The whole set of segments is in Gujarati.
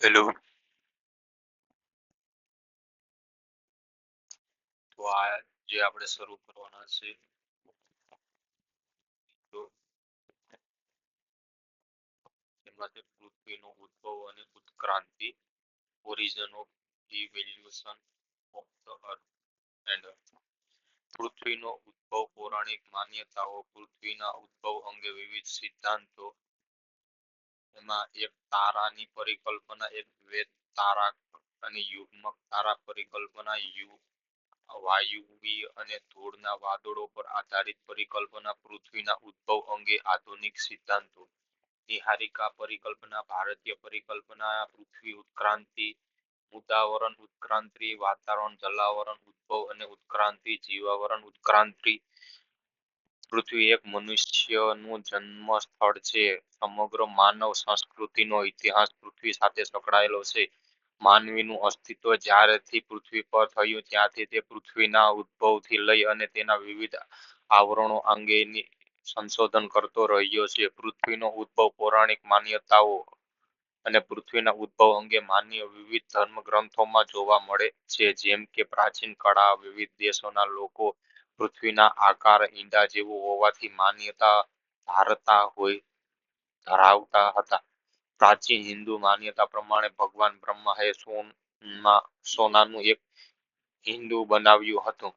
હેલો તો આ જે આપણે શરૂ કરવાના છે. પૃથ્વીનો ઉદ્ભવ અને ઉત્ક્રાંતિ origin of evolution of the earth and પૃથ્વીનો ઉદ્ભવ પૌરાણિક માન્યતાઓ, પૃથ્વીના ઉદ્ભવ અંગે વિવિધ સિદ્ધાંતો એમાં એક તારાની પરિકલ્પના, એક વેદ તારા અને યુગ્મક તારા પરિકલ્પના, યુ, વાયુવી અને ધૂળના વાદળો પર આધારિત પરિકલ્પના, પૃથ્વીના ઉદ્ભવ અંગે આધુનિક સિદ્ધાંતો. નિહારિકા પરિકલ્પના, ભારતીય પરિકલ્પના, પૃથ્વી ઉત્ક્રાંતિ, ઉદાવરણ ઉત્ક્રાંતિ, વાતાવરણ જલાવરણ ઉદ્ભવ અને ઉત્ક્રાંતિ, જીવાવરણ ઉત્ક્રાંતિ પૃથ્વી એક મનુષ્યનું જન્મ સ્થળ છે. સમગ્ર માનવ સંસ્કૃતિનો ઇતિહાસ પૃથ્વી સાથે સંકળાયેલો છે. માનવીનું અસ્તિત્વ જ્યારેથી પૃથ્વી પર થયું, ત્યાંથી તે પૃથ્વીના ઉદ્ભવથી લઈ અને તેના વિવિધ આવરણો અંગેની સંશોધન કરતો રહ્યો છે. પૃથ્વીનો ઉદ્ભવ પૌરાણિક માન્યતાઓ અને પૃથ્વીના ઉદ્ભવ અંગે માન્ય વિવિધ ધર્મ ગ્રંથોમાં જોવા મળે છે. જેમ કે પ્રાચીન કળા, વિવિધ દેશોના લોકો પૃથ્વીના આકાર ઈંડા જેવો હોવાથી માન્યતા ધારતા હોય, ધરાવતા હતા. પ્રાચીન હિન્દુ માન્યતા પ્રમાણે ભગવાન બ્રહ્માએ સોના સોનાનું એક હિન્દુ બનાવ્યું હતું.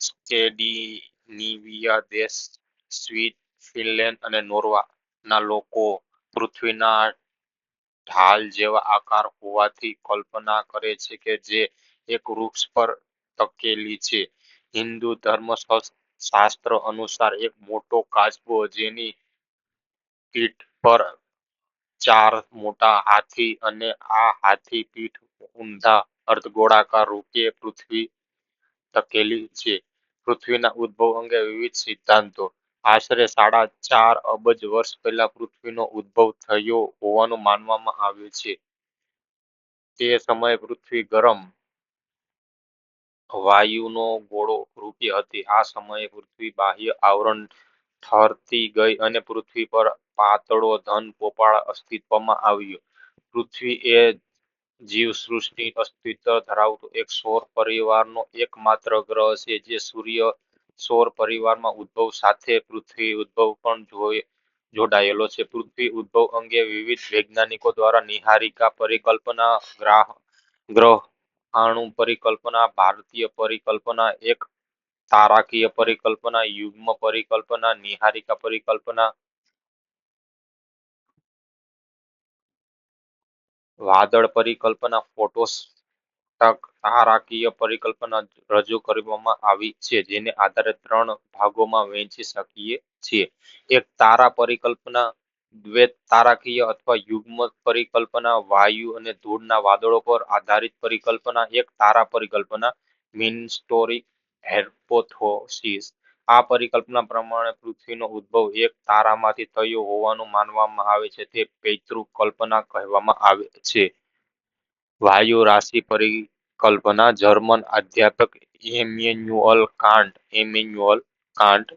સ્કેડિનિવિયા દેશ, સ્વીટ, ફિનલેન્ડ અને નોર્વા લોકો પૃથ્વીના ઢાલ જેવા આકાર હોવાથી કલ્પના કરે છે કે જે એક વૃક્ષ પર તકેલી છે. હિન્દુ ધર્મ શાસ્ત્ર અનુસાર એક મોટો કાચબો જેની પીઠ પર ચાર મોટા હાથી અને આ હાથી પીઠ ઊંધા અર્ધગોળાકાર રૂપે પૃથ્વી તકેલી છે. પૃથ્વીના ઉદ્ભવ અંગે વિવિધ સિદ્ધાંતો. આશરે સાડા ચાર અબજ વર્ષ પહેલા પૃથ્વીનો ઉદ્ભવ થયો હોવાનું માનવામાં આવ્યું છે. તે સમયે પૃથ્વી ગરમ વાયુનો ગોળો રૂપી હતી. આ સમયે પૃથ્વી બાહ્ય આવરણ ઠરતી ગઈ અને પૃથ્વી પર પાતળો ધન પોપાળ અસ્તિત્વમાં આવ્યો. પૃથ્વી એ જીવ સૃષ્ટિ અસ્તિત્વ ધરાવતો એક સૌર પરિવારનો એકમાત્ર ગ્રહ છે, જે સૂર્ય સૌર પરિવારમાં ઉદ્ભવ સાથે પૃથ્વી ઉદ્ભવ પણ જોડાયેલો છે. પૃથ્વી ઉદ્ભવ અંગે વિવિધ વૈજ્ઞાનિકો દ્વારા નિહારિકા પરિકલ્પના ગ્રાહ, ગ્રહ અણુ પરિકલ્પના, ભારતીય પરિકલ્પના, એક તારાકીય પરિકલ્પના, યુગ્મ પરિકલ્પના, નિહારિકા પરિકલ્પના, વાદળ પરિકલ્પના ફોટોસ તારાકીય પરિકલ્પના રજૂ કરવામાં આવી છે, જેને આધારે ત્રણ ભાગોમાં વહેંચી શકીએ છીએ. એક તારા પરિકલ્પના દ્વૈત તારાકીય અથવા યુગ્મ પરિકલ્પના, વાયુ અને ધૂળના વાદળો પર આધારિત પરિકલ્પના, એક તારા પરિકલ્પના મીન સ્ટોરી હેર્પોથોસિસ આ પરિકલ્પના પ્રમાણે પૃથ્વીનો ઉદ્ભવ એક તારામાંથી થયો હોવાનું માનવામાં આવે છે. તે પૈતૃક કલ્પના કહેવામાં આવે છે. વાયુ રાશિ પરિકલ્પના જર્મન અધ્યાપક એમેન્યુઅલ કાન્ટ એમેન્યુઅલ કાન્ટ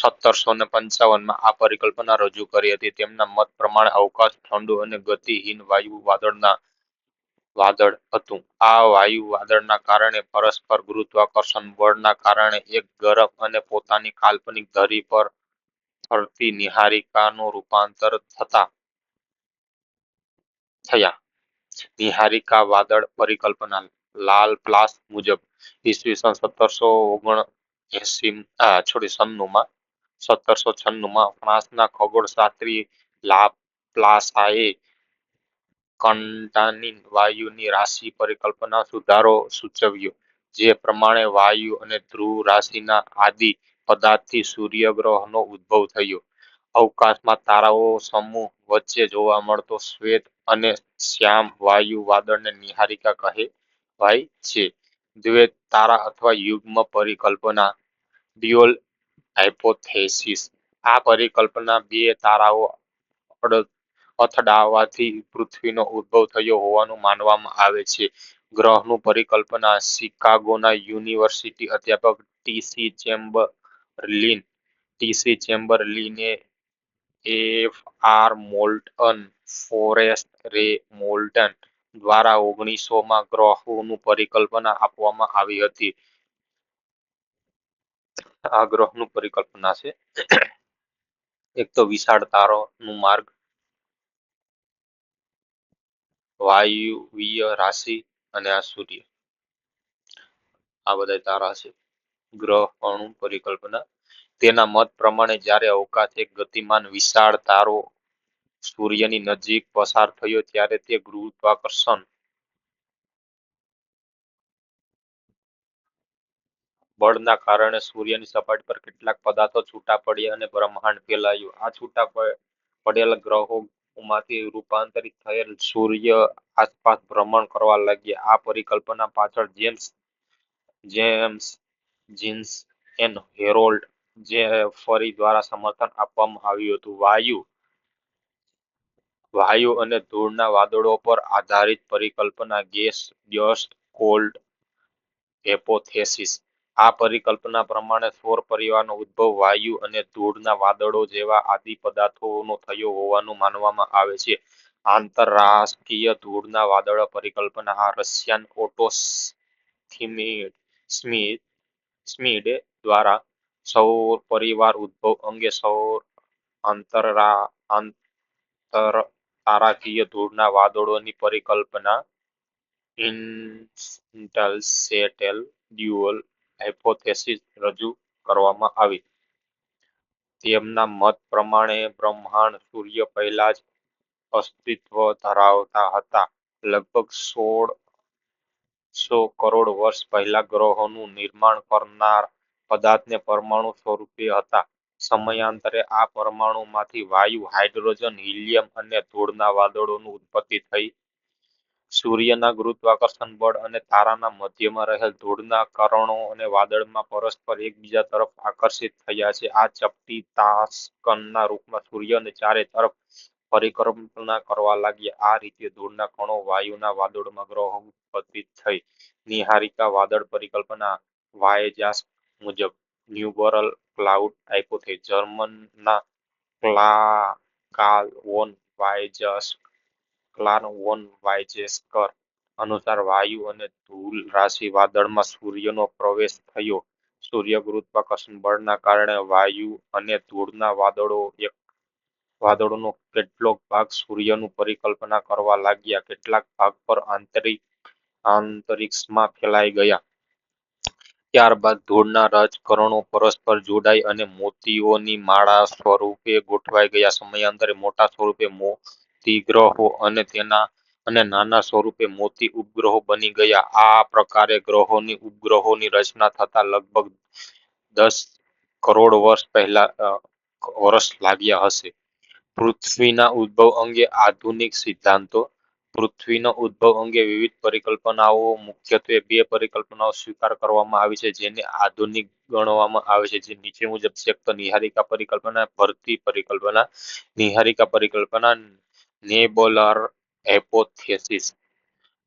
સત્તરસો ને પંચાવનમાં આ પરિકલ્પના રજૂ કરી હતી. તેમના મત પ્રમાણે અવકાશ, ઠંડુ અને ગતિહીન વાયુ વાદળના વાદળ હતું. આ વાયુ વાદળના કારણે પરસ્પર ગુરુત્વાકર્ષણ બળના કારણે એક ગરમ અને પોતાની કાલ્પનિક ધરી પર ફરતી નિહારિકાનું રૂપાંતર થતા થયા. નિહારિકા વાદળ પરિકલ્પના લાલ પ્લાસ મુજબ ઈસવીસન સત્તરસો ઓગણ એસી છોડી સન્નુમાં, સત્તરસો છન્નુમાં, ફ્રાન્સના ખગોળશાસ્ત્રી લા પ્લાસાએ કંટાની વાયુની રાશિ પરિકલ્પના સુધારો સૂચવ્યો, જે પ્રમાણે વાયુ અને ધ્રુવ રાશિના આદિ પદાર્થથી સૂર્ય ગ્રહનો ઉદ્ભવ થયો. અવકાશમાં તારાઓ સમૂહ વચ્ચે જોવા મળતો શ્વેત અને શ્યામ વાયુ વાદળને નિહારિકા કહે, ભાઈ, છે. દ્વેત તારા અથવા યુગ્મ પરિકલ્પના ડિયોલ હાઇપોથેસિસ આ પરિકલ્પના બે તારાઓ અથડાવાથી પૃથ્વીનો ઉદ્ભવ થયો હોવાનું માનવામાં આવે છે. ગ્રહનું પરિકલ્પના શિકાગોના યુનિવર્સિટી અધ્યાપક T C Chamberlin. T C ચેમ્બરલિને F R Moulton, Forest Ray Moulton દ્વારા ઓગણીસો માં ગ્રહોનું પરિકલ્પના આપવામાં આવી હતી. આ ગ્રહનું પરિકલ્પના છે. એક તો વિશાળ તારો નું માર્ગ, વાયુવીય રાશિ અને આ સૂર્ય. આ બધા તારા છે. ગ્રહ અણુ પરિકલ્પના. તેના મત પ્રમાણે જ્યારે અવકાશ એક ગતિમાન વિશાળ તારો સૂર્યની નજીક પસાર થયો ત્યારે તે ગુરુત્વાકર્ષણ બળના કારણે સૂર્યની સપાટી પર કેટલાક પદાર્થો છૂટા પડ્યા અને બ્રહ્માંડ ફેલાયું. આ છૂટા પડેલા ગ્રહોમાંથી રૂપાંતરિત થયેલ સૂર્ય આસપાસ ભ્રમણ કરવા લાગ્યા. આ પરિકલ્પના પાછળ James James, Jeans and Harold, જે ફરી દ્વારા સમર્થન આપવામાં આવ્યું હતું. વાયુ વાયુ અને ધૂળના વાદળો પર આધારિત પરિકલ્પના ગેસ ડસ્ટ કોલ્ડ હેપોથેસિસ આ પરિકલ્પના પ્રમાણે સૌર પરિવારનો ઉદ્ભવ, વાયુ અને ધૂળના વાદળો જેવા આદિ પદાર્થોનો થયો હોવાનું માનવામાં આવે છે. આંતરરાષ્ટ્રીય ધૂળના વાદળો પરિકલ્પના આ રશિયન ઓટો સ્મિડ સ્મિડ દ્વારા સૌર પરિવાર ઉદ્ભવ અંગે સૌર આંતરરા આંતર તારાકીય ધૂળના વાદળોની પરિકલ્પના ઇન્ટરસેટેલ ડ્યુઅલ હાઇપોથેસિસ રજૂ કરવામાં આવી. તેમના મત પ્રમાણે બ્રહ્માંડ સૂર્ય પહેલા જ અસ્તિત્વ ધરાવતા હતા. લગભગ સોળ સો કરોડ વર્ષ પહેલા ગ્રહોનું નિર્માણ કરનાર પદાર્થને પરમાણુ સ્વરૂપે હતા. સમયાંતરે આ પરમાણુમાંથી વાયુ, હાઇડ્રોજન, હિલિયમ અને ધૂળના વાદળોનું ઉત્પત્તિ થઈ સૂર્યના ગુરુત્વાકર્ષણ બળ અને તારાના મધ્યમાં રહેલ ધૂળના કરણો અને વાદળમાં પરસ્પર એકબીજા તરફ આકર્ષિત થયા છે. આ ચપટી તાસ્કનના રૂપમાં સૂર્યને ચારે તરફ પરિકલ્પના કરવા લાગ્યા. આ રીતે ધૂળના કણો વાયુના વાદળમાં ગ્રહ ઉત્પત્તિ થઈ. નિહારિકા વાદળ પરિકલ્પના વાયજાસ મુજબ ન્યુબરલ ક્લાઉડ હાઇપોથે જર્મનના ક્લા કાલ વોન વાયજસ વાયજેસ્કર અનુસાર વાયુ અને ધૂળ રાશિ વાદળમાં સૂર્યનો પ્રવેશ થયો. સૂર્ય ગુરુત્વાકર્ષણ બળના કારણે વાયુ અને ધૂળના વાદળો એક વાદળોનો કેટલોક ભાગ સૂર્યનું પરિકલ્પના કરવા લાગ્યા. કેટલાક ભાગ પર આંતરિક આંતરિક્ષમાં ફેલાઈ ગયા. ત્યારબાદ ધૂળના રાજકરણો પરસ્પર જોડાઈ અને મોતીઓની માળા સ્વરૂપે ગોઠવાઈ ગયા. સમયાંતરે મોટા સ્વરૂપે મોતી ગ્રહો અને તેના અને નાના સ્વરૂપે મોતી ઉપગ્રહો બની ગયા. આ પ્રકારે ગ્રહોની ઉપગ્રહોની રચના થતા લગભગ દસ કરોડ વર્ષ પહેલા વર્ષ લાગ્યા હશે. પૃથ્વીના ઉદ્ભવ અંગે આધુનિક સિદ્ધાંતો. પૃથ્વીનો ઉદ્ભવ અંગે વિવિધ પરિકલ્પનાઓ, મુખ્યત્વે બે પરિકલ્પનાઓ સ્વીકાર કરવામાં આવી છે, જેને આધુનિક ગણવામાં આવે છે, જે નીચે મુજબ છે નિહારિકા પરિકલ્પના, ભરતી પરિકલ્પના, નિહારિકા પરિકલ્પના નેબોલર હાઇપોથેસિસ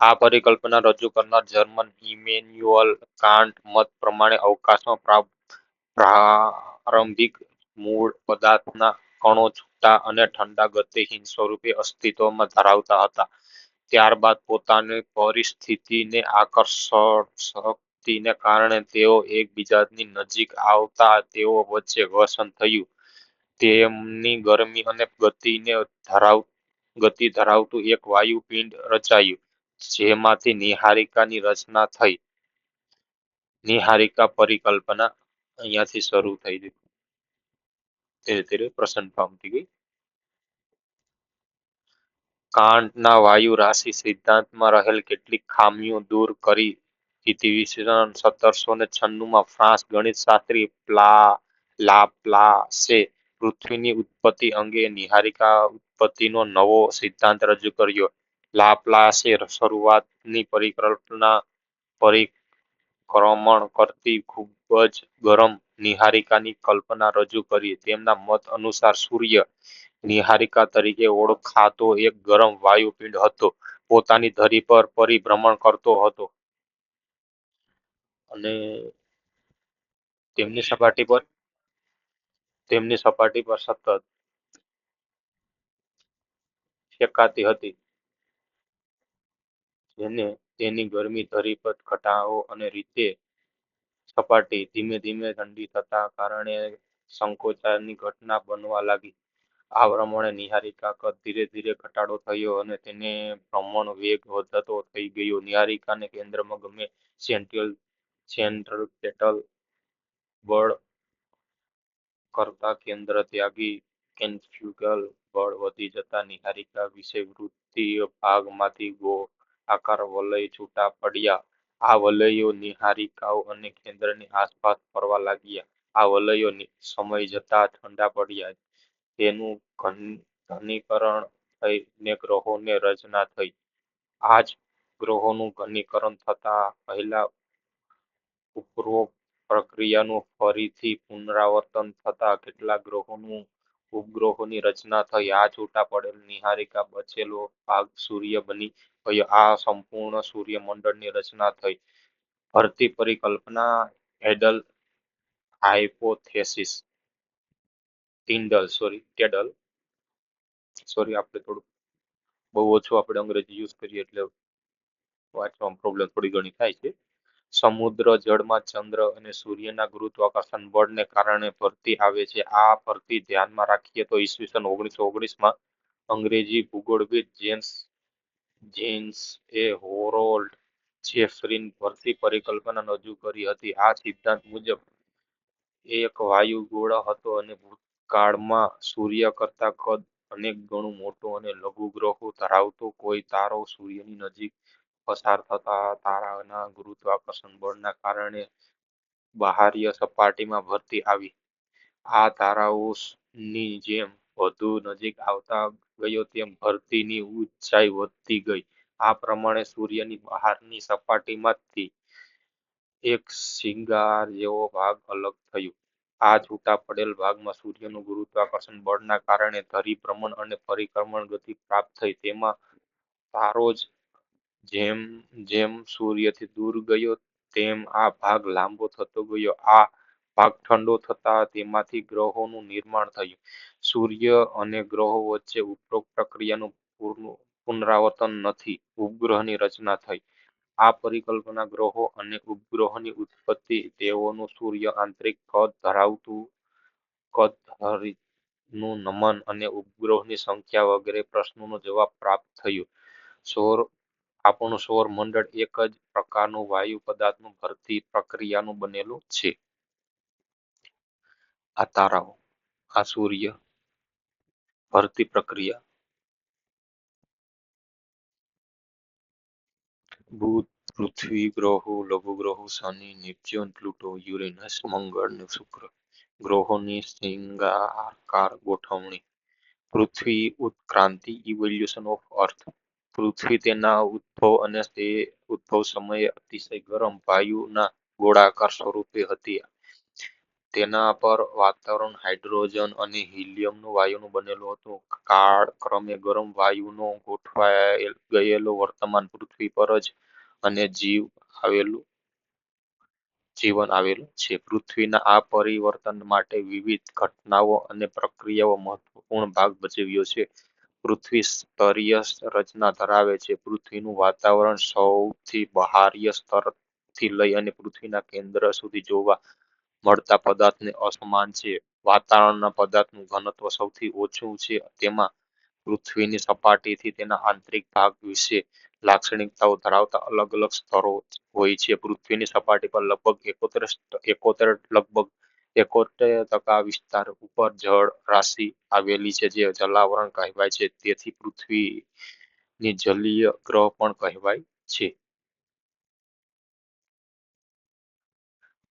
આ પરિકલ્પના રજૂ કરનાર જર્મન ઇમેન્યુઅલ કાન્ટ મત પ્રમાણે અવકાશમાં પ્રારંભિક મૂળ પદાર્થના કણો છૂટા અને ઠંડા ગતિહીન સ્વરૂપે અસ્તિત્વમાં ધરાવતા હતા. ત્યારબાદ પોતાની પરિસ્થિતિને આકર્ષણ શક્તિને કારણે તેઓ એકબીજાની નજીક આવતા તેઓ વચ્ચે ઘર્ષણ થયું. તેમની ગરમી અને ગતિને ધરાવ ગતિ ધરાવતું એક વાયુપિંડ રચાયું, જેમાંથી નિહારિકાની રચના થઈ. નિહારિકા પરિકલ્પના અહીંયાથી શરૂ થઈ ધીરે ધીરે પ્રસન્ન પામતી ગઈ. કાંટના વાયુ રાશિ સિદ્ધાંતમાં રહેલ કેટલીક ખામીઓ દૂર કરી સત્તરસો ને છન્નુંમાં ફ્રાન્સ ગણિત શાસ્ત્રી પ્લા લાપ્લાસે પૃથ્વીની ઉત્પત્તિ અંગે નિહારિકા ઉત્પત્તિનો નવો સિદ્ધાંત રજૂ કર્યો. લાપ્લાસે શરૂઆતની પરિકલ્પના પરિક્રમણ કરતી ખૂબ જ ગરમ નિહારિકાની કલ્પના રજૂ કરી. તેમના મત અનુસાર સૂર્ય નિહારિકા તરીકે ઓળખાતો એક ગરમ વાયુપિંડ હતો. પોતાની ધરી પર પરિભ્રમણ કરતો હતો. અને તેમની સપાટી પર તેમની સપાટી પર સતત શેકાતી હતી. જેને તેની ગરમી ધરી પર ઘટાડો અને રીતે સપાટી ધીમે ધીમે ઠંડી થતા કારણે સંકોચાની ઘટના બનવા લાગી. આ પ્રમાણે નિહારિકા કદ ધીરે ધીરે ઘટાડો થયો અને તેને ભ્રમણ વેગ વધતો થઈ ગયો. નિહારિકાને કેન્દ્રમાં ગમે સેન્ટ્રલ સેન્ટ્રલ પેટલ બળ કરતા કેન્દ્ર ત્યાગી બળ વધી જતા નિહારિકા વિશે વૃત્તિ ભાગમાંથી ગો આકાર વલય છૂટા પડ્યા. આ વલયો નિહારિકાઓ અને કેન્દ્રની આસપાસ ફરવા લાગ્યા. આ વલયો સમય જતા ઠંડા પડ્યા. તેનું ઘનીકરણ થઈને ગ્રહોને રચના થઈ. આ જ ગ્રહોનું ઘનીકરણ થતા પહેલા ઉપરોક્ત પ્રક્રિયાનું ફરીથી પુનરાવર્તન થતા કેટલાક ગ્રહોનું ઉપગ્રહોની રચના થઈ. આ છૂટા પડેલ નિહારિકા બચેલો ભાગ સૂર્ય બની આ સંપૂર્ણ સૂર્યમંડળની રચના થઈ. ભરતી પરિકલ્પના હેડલ hypothesis Tyndall, sorry, tidal. Sorry, આપણે થોડું બહુ ઓછું આપણે અંગ્રેજી યુઝ કરીએ એટલે વાંચવામાં પ્રોબ્લેમ થોડી ઘણી થાય છે. સમુદ્ર, જળમાં ચંદ્ર અને સૂર્યના ગુરુત્વાકર્ષણ બળને કારણે ફરતી આવે છે. આ ફરતી ધ્યાનમાં રાખીએ તો ઈસવીસન ઓગણીસો ઓગણીસમાં અંગ્રેજી ભૂગોળવિદ જેમ્સ જેમ્સ એ હોરોલ્ડ જેફરીન ભરતી પરિકલ્પના રજૂ કરી હતી. આ સિદ્ધાંત મુજબ એક વાયુ ગોળો હતો અને ભૂતકાળમાં સૂર્ય કરતા કદ અનેક ગણું મોટો અને લઘુ ગ્રહો ધરાવતો કોઈ તારો સૂર્યની નજીક પસાર થતા તારાના ગુરુત્વાકર્ષણ બળના કારણે બહાર્ય સપાટીમાં ભરતી આવી. આ તારાઓની જેમ વધુ નજીક આવતા ગયો તેમ ભરતીની ઊંચાઈ વધતી ગઈ. આ પ્રમાણે સૂર્યની બહારની સપાટીમાંથી એક શિંગાર જેવો ભાગ અલગ થયો. આ છૂટા પડેલ ભાગમાં સૂર્યનું ગુરુત્વાકર્ષણ બળના કારણે ધરી ભ્રમણ અને પરિક્રમણ ગતિ પ્રાપ્ત થઈ. તેમાં તારો જ જેમ જેમ સૂર્યથી દૂર ગયો, તેમ આ ભાગ લાંબો થતો ગયો. આ ભાગ ઠંડો થતા તેમાંથી ગ્રહોનું નિર્માણ થયું. સૂર્ય અને ગ્રહો વચ્ચે ઉપરોક્ત પ્રક્રિયાનું પુનરાવર્તન નથી. ઉપગ્રહની રચના થઈ. આ પરિકલ્પના ગ્રહો અને ઉપગ્રહોની ઉત્પત્તિ તેઓનું સૂર્ય આંતરિક કદ ધરાવતું, કદનું નમન અને ઉપગ્રહોની સંખ્યા વગેરે પ્રશ્નોનો જવાબ પ્રાપ્ત થયો. સૌર આપણું સૌર મંડળ એક જ પ્રકારનું વાયુ પદાર્થનું ભરતી પ્રક્રિયાનું બનેલું છે. આ તારાઓ, આ સૂર્ય, ભરતી પ્રક્રિયા. બુધ, પૃથ્વી, ગ્રહો લઘુગ્રહો શનિ નેપચ્યુન પ્લુટો, યુરેનસ, મંગળ અને શુક્ર. ગ્રહોની શિંગાકાર ગોઠવણી. પૃથ્વી ઉત્ક્રાંતિ ઇવોલ્યુશન ઓફ અર્થ પૃથ્વી તેના ઉદ્ભવ અને તે ઉદ્ભવ સમયે અતિશય ગરમ વાયુના ગોળાકાર સ્વરૂપે હતી. તેના પર વાતાવરણ, હાઇડ્રોજન અને હિલિયમનું વાયુનું બનેલું હતું. કાળ ક્રમે ગરમ વાયુનો ગોઠવાયેલ ગયેલો વર્તમાન પૃથ્વી પર જ અને જીવ આવેલું, જીવન આવેલું છે. પૃથ્વીના આ પરિવર્તન માટે વિવિધ ઘટનાઓ અને પ્રક્રિયાઓ મહત્વપૂર્ણ ભાગ ભજવ્યો છે. પૃથ્વી સ્તરીય રચના ધરાવે છે. પૃથ્વીનું વાતાવરણ સૌથી બહાર્ય સ્તરથી લઈ અને પૃથ્વીના કેન્દ્ર સુધી જોવા મળતા પદાર્થને અસમાન છે. વાતાવરણના પદાર્થનું ઘનત્વ સૌથી ઓછું છે. તેમાં પૃથ્વીની સપાટીથી તેના આંતરિક ભાગ વિશે લાક્ષણિકતાઓ ધરાવતા અલગ અલગ સ્તરો હોય છે. પૃથ્વીની સપાટી પર લગભગ એકોતેર એકોતેર લગભગ એકોતેર ટકા વિસ્તાર ઉપર જળ રાશિ આવેલી છે, જે જલાવરણ કહેવાય છે. તેથી પૃથ્વીની જલીય ગ્રહ પણ કહેવાય છે.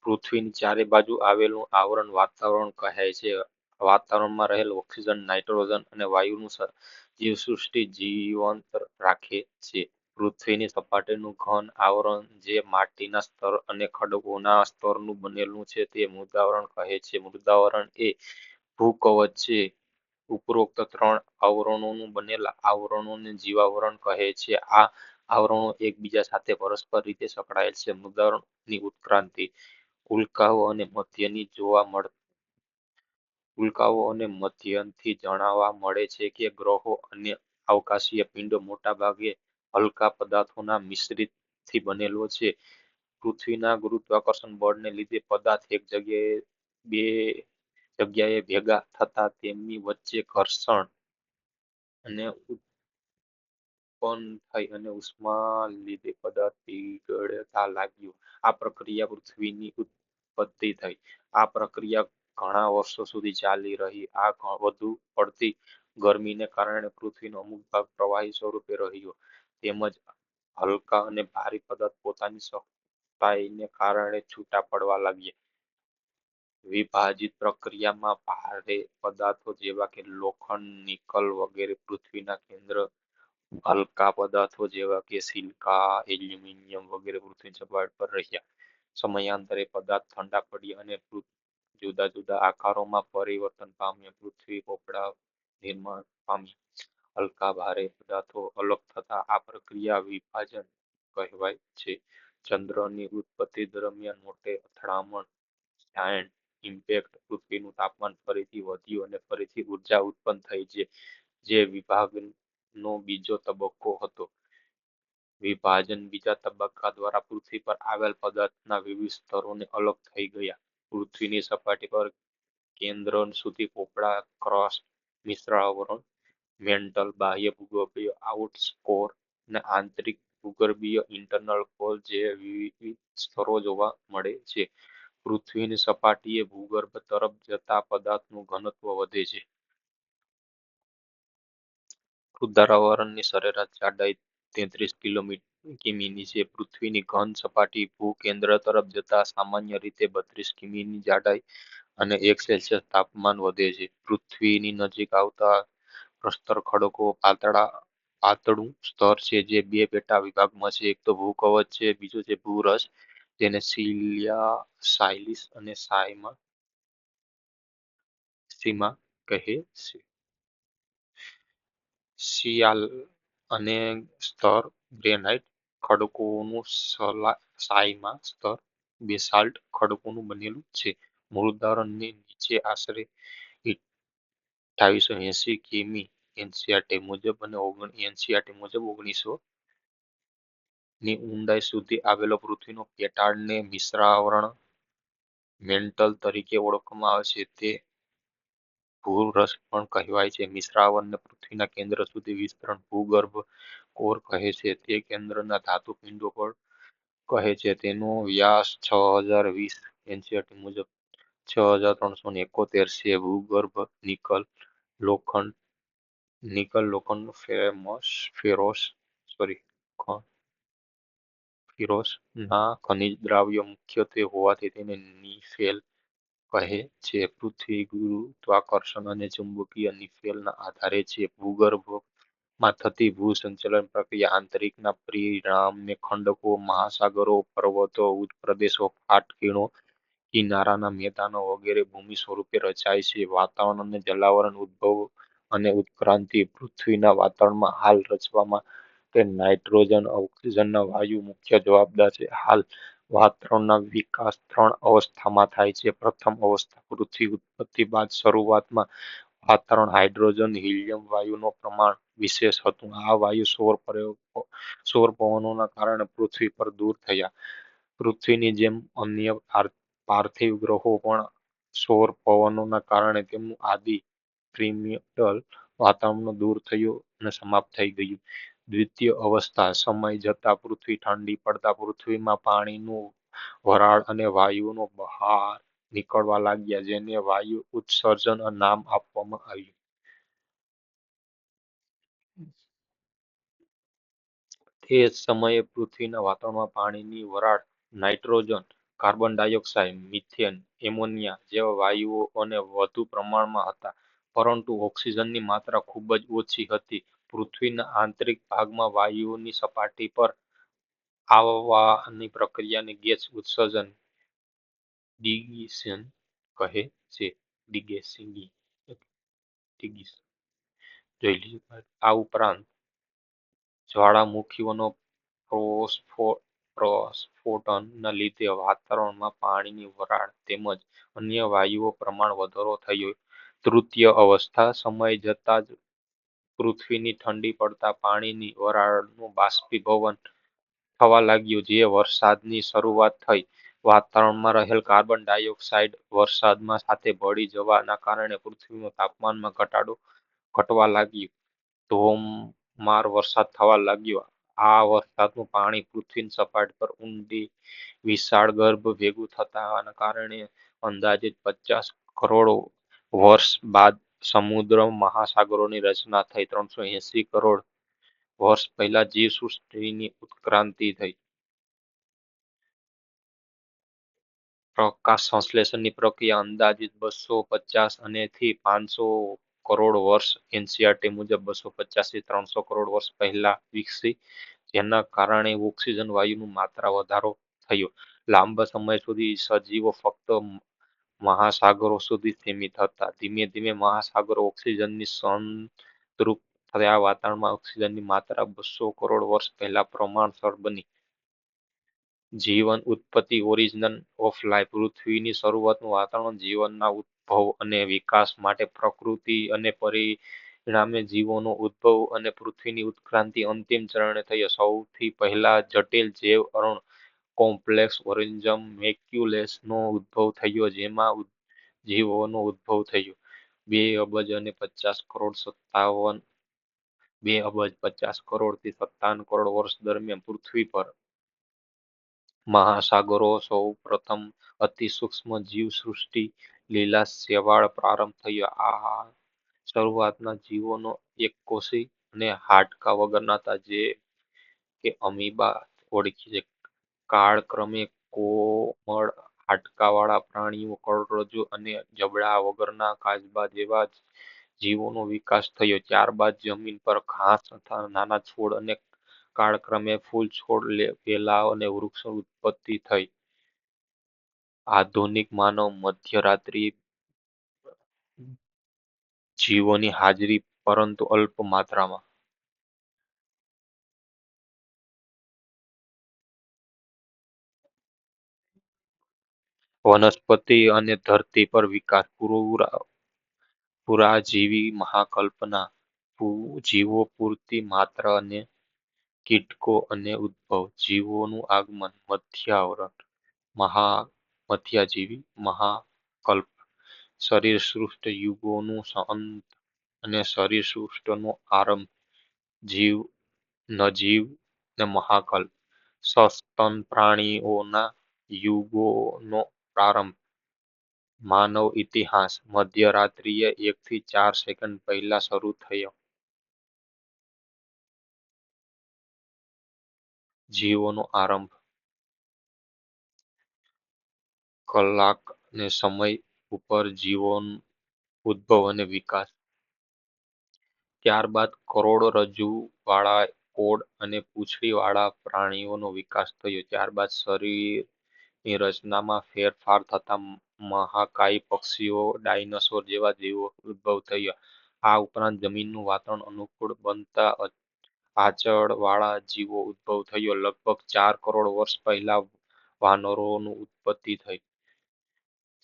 પૃથ્વીની ચારે બાજુ આવેલું આવરણ વાતાવરણ કહે છે. વાતાવરણમાં રહેલ ઓક્સિજન, નાઇટ્રોજન અને વાયુનું જીવસૃષ્ટિ જીવંત રાખે છે. પૃથ્વીની સપાટીનું ઘન આવરણ જે માટીના સ્તર અને ખડકોના સ્તરનું બનેલું છે તે મૃદાવરણ કહે છે. મૃદાવરણ એ ભૂકવચ છે. ઉપરોક્ત ત્રણ આવરણોનું બનેલા આવરણોને જીવાવરણ કહે છે. આ આવરણો એકબીજા સાથે પરસ્પર રીતે સંકળાયેલ છે. મૃદાવરણની ઉત્ક્રાંતિ ઉલ્કાઓ અને મધ્યની જોવા મળ ઉલ્કાઓ અને મધ્યથી જણાવવા મળે છે કે ગ્રહો અને અવકાશીય પિંડો મોટાભાગે હલકા પદાર્થોના મિશ્રિતથી બનેલો છે. પૃથ્વીના ગુરુત્વાકર્ષણ બળને લીધે પદાર્થ એક જગ્યાએ બે જગ્યાએ ભેગા થતા તેમની વચ્ચે ઘર્ષણ અને ઉત્પન્ન થઈ અને ઉષ્મા લીધે પદાર્થ પીગળતા લાગ્યું. આ પ્રક્રિયા પૃથ્વીની ઉત્પત્તિ થઈ. આ પ્રક્રિયા ઘણા વર્ષો સુધી ચાલી રહી. આ વધુ પડતી ગરમીને કારણે પૃથ્વીનો અમુક ભાગ પ્રવાહી સ્વરૂપે રહ્યો. તેમજ હલકા અને ભારે પદાર્થ પોતાની સખતાઈને કારણે છૂટા પડવા લાગ્યા. વિભાજિત પ્રક્રિયામાં ભારે પદાર્થો જેવા કે લોખંડ, નિકલ વગેરે પૃથ્વીના કેન્દ્ર, હલકા પદાર્થો જેવા કે સિલિકા, એલ્યુમિનિયમ વગેરે પૃથ્વી સપાટી પર રહ્યા. સમયાંતરે પદાર્થ ઠંડા પડ્યા અને જુદા જુદા આકારોમાં પરિવર્તન પામ્યા. પૃથ્વી પોપડા નિર્માણ પામી હલકા ભારે પદાર્થો અલગ થતા આ પ્રક્રિયા વિભાજન કહેવાય છે. ચંદ્રની ઉત્પત્તિ દરમિયાન મોટે અથડામણ જાયન્ટ ઇમ્પેક્ટ પૃથ્વીનું તાપમાન ફરીથી વધ્યું અને ફરીથી ઊર્જા ઉત્પન્ન થઈ છે. જે વિભાગનો બીજો તબક્કો હતો. વિભાજન બીજા તબક્કા દ્વારા પૃથ્વી પર આવેલ પદાર્થના વિવિધ સ્તરોને અલગ થઈ ગયા. પૃથ્વીની સપાટી પર કેન્દ્ર સુધી પોપડા, ક્રોસ, મિશ્ર આવરણ મેન્ટલ, બાહ્ય ભૂગર્ભીય, આઉટસ્કોર અને આંતરિક ભૂગર્ભીય ઇન્ટરનલ કોર જે વિવિધ સ્તરો જોવા મળે છે. પૃથ્વીની સપાટીએ ભૂગર્ભ તરફ જતા પદાર્થનું ઘનત્વ વધે છે. ઉદાહરણની સરેરાશ જાડાઈ તેત્રીસ કિલોમીટર કિમીની છે. પૃથ્વીની ઘન સપાટી ભૂકેન્દ્ર તરફ જતા સામાન્ય રીતે બત્રીસ કિમીની જાડાઈ અને એક સેલ્સિયસ તાપમાન વધે છે. પૃથ્વીની નજીક આવતા પ્રસ્તર ખડકો, પાતળા, પાતળું સ્તર છે જે બે પેટા વિભાગમાં છે. એક તો ભૂકવચ છે, બીજો છે ભૂરસ, જેને સિલિયા સાયલિસ અને સાયમા, સીમા કહે છે. શિયાલ અને સ્તર ગ્રેનાઇટ ખડકોનું સાયમાં સ્તર બેસાલ્ટ ખડકોનું બનેલું છે. મૃદારણની નીચે આશરે અઠાવીસો એસી કિમી એનસીઆરટી મુજબ અને એનસીઆરટી મુજબ ઓગણીસો ની ઊંડાઈ સુધી આવેલો પૃથ્વીનો પેટાળને મિશ્રાવરણ મેન્ટલ તરીકે ઓળખવામાં આવે છે. તે ભૂરસ પણ કહેવાય છે. મિશ્રાવરણને પૃથ્વીના કેન્દ્ર સુધી વિસ્તરણ ભૂગર્ભ કોર કહે છે. તે કેન્દ્રના ધાતુ પિંડો પર કહે છે. તેનો વ્યાસ છ હજાર વીસ એનસીઆરટી મુજબ છ હજાર ત્રણસો ને એકોતેર છે. ભૂગર્ભ નિકલ લોખંડ, નિકલ લોખંડ ફેમસ ફેરોસ સોરી ફિરોસ ના ખનિજ દ્રાવ્ય મુખ્યત્વે હોવાથી તેને નિફેલ કહે છે. પૃથ્વી ગુરુત્વાકર્ષણ અને ચુંબકીય નિફેલના આધારે છે. ભૂગર્ભમાં થતી ભૂસંચલન પ્રક્રિયા આંતરિકના પરિણામે ખંડકો, મહાસાગરો, પર્વતો પ્રદેશો ફાટકીણો કિનારાના મેદાનો વગેરે ભૂમિ સ્વરૂપે રચાય છે. વાતાવરણ અને જલાવરણ ઉદ્ભવ અને ઉત્ક્રાંતિ પૃથ્વીના વાતાવરણમાં હાલ રચવામાં તે નાઇટ્રોજન, ઓક્સિજનના વાયુ મુખ્ય જવાબદાર છે. હાલ વાતાવરણના વિકાસ ત્રણ અવસ્થામાં થાય છે. પ્રથમ અવસ્થા પૃથ્વી ઉત્પત્તિ બાદ શરૂઆતમાં વાતાવરણ હાઇડ્રોજન, હિલિયમ વાયુનું પ્રમાણ વિશેષ હતું. આ વાયુ સૌર સૌર પવનોના કારણે પૃથ્વી પર દૂર થયા. પૃથ્વીની જેમ અન્ય પાર્થિવ ગ્રહો પણ સૌર પવનોના કારણે તેમનું આદિ વાતાવરણ દૂર થયું અને સમાપ્ત થઈ ગયું. દ્વિતીય અવસ્થા, સમય જતા પૃથ્વી ઠંડી પડતા પૃથ્વીમાં પાણીનું વરાળ અને વાયુનો બહાર નીકળવા લાગ્યા, જેને વાયુ ઉત્સર્જન નામ આપવામાં આવ્યું. તે સમયે પૃથ્વીના વાતાવરણમાં પાણીની વરાળ, nitrogen carbon dioxide, methane, ammonia જેવા વાયુઓ અને વધુ પ્રમાણમાં હતા. પરંતુ ઓક્સિજનની માત્રા ખૂબ જ ઓછી હતી. પૃથ્વીના આંતરિક ભાગમાં વાયુઓની સપાટી પર આવવાની પ્રક્રિયાને ગેસ ઉત્સર્જન ડિગિશન કહે છે. ડિગેસિંગી જોઈ લીધું. આ ઉપરાંત જ્વાળામુખીઓનો પ્રસ્ફોટનના લીધે વાતાવરણમાં પાણીની વરાળ તેમજ અન્ય વાયુઓ પ્રમાણ વધારો થયો. તૃતીય અવસ્થા, સમય જતા જ પૃથ્વીની ઠંડી પડતા પાણીની વરાળનું બાષ્પીભવન થવા લાગ્યું, જે વરસાદની શરૂઆત થઈ. વાતાવરણમાં રહેલ કાર્બન ડાયોક્સાઇડ વરસાદમાં સાથે ભળી જવાના કારણે પૃથ્વીનું તાપમાનમાં ઘટાડો ઘટવા લાગ્યું. ધોધમાર વરસાદ થવા લાગ્યો. આ વરસાદનું પાણી પૃથ્વીની સપાટી પર ઊંડી વિશાળ ગર્ભ ભેગું થતાના કારણે અંદાજે પચાસ કરોડ વર્ષ બાદ સમુદ્ર મહાસાગરોની રચના થઈ. ત્રણસો એસી કરોડ વર્ષ પહેલા જીવસૃષ્ટિની ઉત્ક્રાંતિ થઈ. પ્રકાશ સંશ્લેષણની પ્રક્રિયા અંદાજિત બસો પચાસ અને થી પાંચસો કરોડ વર્ષ એનસીઆરટી મુજબ બસો પચાસથી ત્રણસો કરોડ વર્ષ પહેલા વિકસી. જેના કારણે ઓક્સિજન વાયુનું માત્રા વધારો થયો. લાંબા સમય સુધી સજીવો ફક્ત મહાસાગરો સુધી સીમિત હતા. ધીમે ધીમે મહાસાગરો ઓક્સિજનની સંતૃપ થયા. વાતાવરણમાં ઓક્સિજનની માત્રા બસો કરોડ વર્ષ પહેલા પ્રમાણસર બની. જીવન ઉત્પત્તિ ઓરિજિનલ ઓફ લાઈફ. પૃથ્વીની શરૂઆતનું વાતાવરણ જીવનના ઉદ્ભવ અને વિકાસ માટે પ્રકૃતિ અને પરિણામે જીવોનો ઉદ્ભવ અને પૃથ્વીની ઉત્ક્રાંતિ અંતિમ ચરણે થઈ. સૌથી પહેલા જટિલ જૈવ અણુ કોમ્પ્લેક્સ ઓર્ગેનિઝમ મેક્યુલેસ નો ઉદ્ભવ થયો, જેમાં જીવોનો ઉદ્ભવ થયો. બે અબજ અને પચાસ કરોડ સત્તાવન, બે અબજ, પચાસ કરોડથી સત્તાવન કરોડ વર્ષ દરમિયાન પૃથ્વી પર મહાસાગરો સૌ પ્રથમ અતિ સૂક્ષ્મ જીવ સૃષ્ટિ લીલા શેવાળ પ્રારંભ થયો. આ શરૂઆતના જીવોનો એક કોષી અને હાડકા વગરના હતા જે કે અમીબા ઓળખી છે. કાળક્રમે કોમળ હાડકાવાળા પ્રાણીઓ કરોડરજ્જુ અને જબડા વગરના કાચબા જેવા જીવોનો વિકાસ થયો. ત્યારબાદ જમીન પર ઘાસ તથા નાના છોડ અને કાળક્રમે ફૂલ છોડ વેલા અને વૃક્ષો ઉત્પત્તિ થઈ. આધુનિક માનવ મધ્યરાત્રિ જીવોની હાજરી પરંતુ અલ્પ માત્રામાં. વનસ્પતિ અને ધરતી પર વિકાસ. પૂરા, પુરાજીવી મહાકલ્પના જીવો પૂરતી માત્ર અને કીટકો અને ઉદ્ભવ. જીવોનું આગમન મધ્યાવરણ. મહા, મધ્યાજીવી મહાકલ્પ શરીર સૃષ્ટ યુગોનું અંત અને શરીર સૃષ્ટનો આરંભ જીવ, નજીવ ને મહાકલ. સસ્તન પ્રાણીઓના યુગોનો પ્રારંભ. માનવ ઇતિહાસ મધ્યરાત્રિએ એક ચાર સેકન્ડ પહેલા શરૂ થયો. જીવોનો આરંભ. કલાક ને સમય ઉપર જીવો ઉદ્ભવ અને વિકાસ. ત્યારબાદ કરોડરજ્જુ વાળા કોડ અને પૂંછડી વાળા પ્રાણીઓનો વિકાસ થયો. ત્યારબાદ શરીરની રચનામાં ફેરફાર થતા મહાકાય પક્ષીઓ, ડાયનોસોર જેવા જીવો ઉદ્ભવ થયા. આ ઉપરાંત જમીનનું વાતાવરણ અનુકૂળ બનતા આચળ વાળા જીવો ઉદ્ભવ થયો. લગભગ ચાર કરોડ વર્ષ પહેલા વાનરોનું ઉત્પત્તિ થઈ.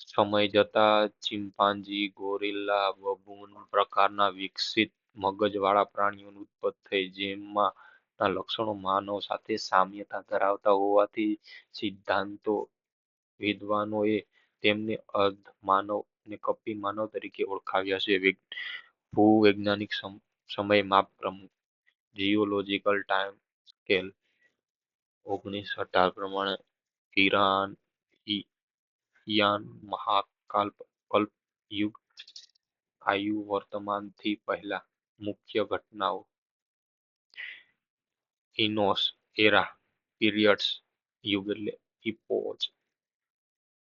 સમય જતા ચિમ્પાન્જી ગોરિલ્લા બબૂન પ્રકારના વિકસિત મગજવાળા પ્રાણીઓની ઉત્પત્તિ થઈ જેમાં લક્ષણો માનવ સાથે સામ્યતા ધરાવતા હોવાથી સિદ્ધાંતો, વિદ્વાનોએ તેમને અર્ધ માનવ અને કપી માનવ તરીકે ઓળખાવ્યા છે. ભૂવૈજ્ઞાનિક સમય માપ પ્રમુખ, જીઓલોજીકલ ટાઈમ સ્કેલ, ઓગણીસ અઢાર પ્રમાણે ઈરાન યાન મહાકાલ્પ કલ્પ યુગ આયુ વર્તમાનથી પહેલા મુખ્ય ઘટનાઓ. ઇનોસ એરા પીરિયડ્સ યુગ એટલે ઇપોચ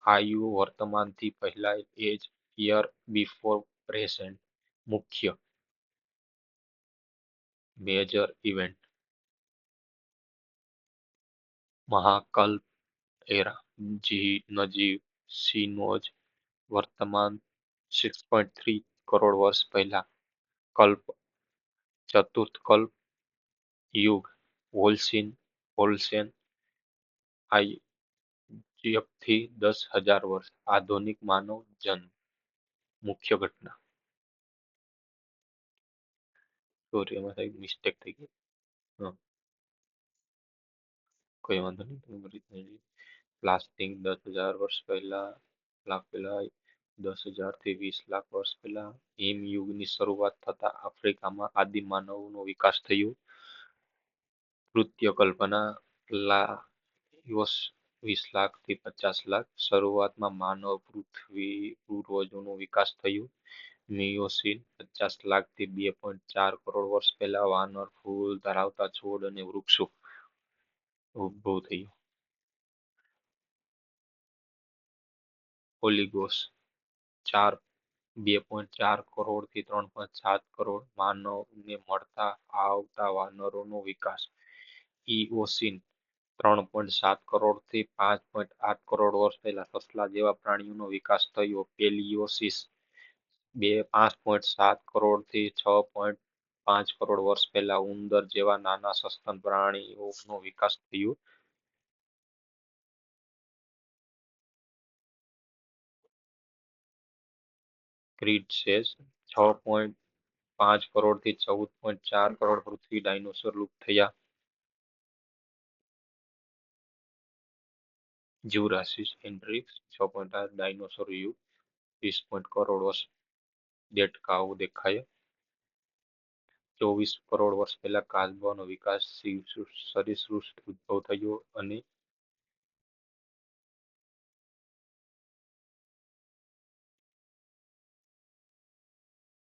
આયુ વર્તમાનથી પહેલા એજ યર બિફોર પ્રેઝન્ટ મુખ્ય મેજર ઇવેન્ટ. મહાકલ્પ એરા જી નજીવ સિનોજ વર્તમાન સિક્સ પોઈન્ટ થ્રી કરોડ વર્ષ પહેલા. કલ્પ, ચતુર્થ કલ્પ યુગ હોલસીન હોલસેનથી દસ હજાર વર્ષ, આધુનિક માનવ જન્મ મુખ્ય ઘટના. સોરી એમાં થઈ મિસ્ટેક થઈ ગઈ. હા. કોઈ વાંધો નહીં પ્લાસ્ટિક દસ હજાર વર્ષ પહેલા, લાખ પહેલા, દસ હજારથી વીસ લાખ વર્ષ પહેલા હિમ યુગની શરૂઆત થતા આફ્રિકામાં આદિ માનવનો વિકાસ થયો. કૃત્ય કલ્પના વીસ લાખથી પચાસ લાખ. શરૂઆતમાં માનવ પૃથ્વી પૂર્વજોનો વિકાસ થયો. મિયોસીન પચાસ લાખથી બે પોઈન્ટ ચાર કરોડ વર્ષ પહેલા વાનર ફૂલ ધરાવતા છોડ અને વૃક્ષો ઉદ્ભવ થયો. ઓલિગોસ ચાર, બે પોઈન્ટ ચાર કરોડથી ત્રણ પોઈન્ટ સાત કરોડ માનવને મળતા આવતા વાનરોનો વિકાસ. ઇઓસીન ત્રણ પોઈન્ટ સાત કરોડથી પાંચ પોઈન્ટ આઠ કરોડ વર્ષ પહેલા સસલા જેવા પ્રાણીઓનો વિકાસ થયો. પેલિયોસિસ બે, પાંચ પોઈન્ટ સાત કરોડથી છ પોઈન્ટ પાંચ કરોડ વર્ષ પહેલા ઉંદર જેવા નાના સસ્તન પ્રાણીઓનો વિકાસ થયો. ક્રીટશેસ છ પોઈન્ટ પાંચ કરોડથી ચૌદ પોઈન્ટ ચાર કરોડ પૃથ્વી ડાયનોસોર લુપ્ત થયા. જ્યુરાસિસ હેન્ડ્રિક્સ છ પોઈન્ટ આઠ ડાયનોસોર યુગ વીસ પોઈન્ટ કરોડ વર્ષ દેડકાઓ દેખાયા. ચોવીસ કરોડ વર્ષ પહેલા કાચબાનો વિકાસ સરીસૃપ ઉદ્ભવ થયો અને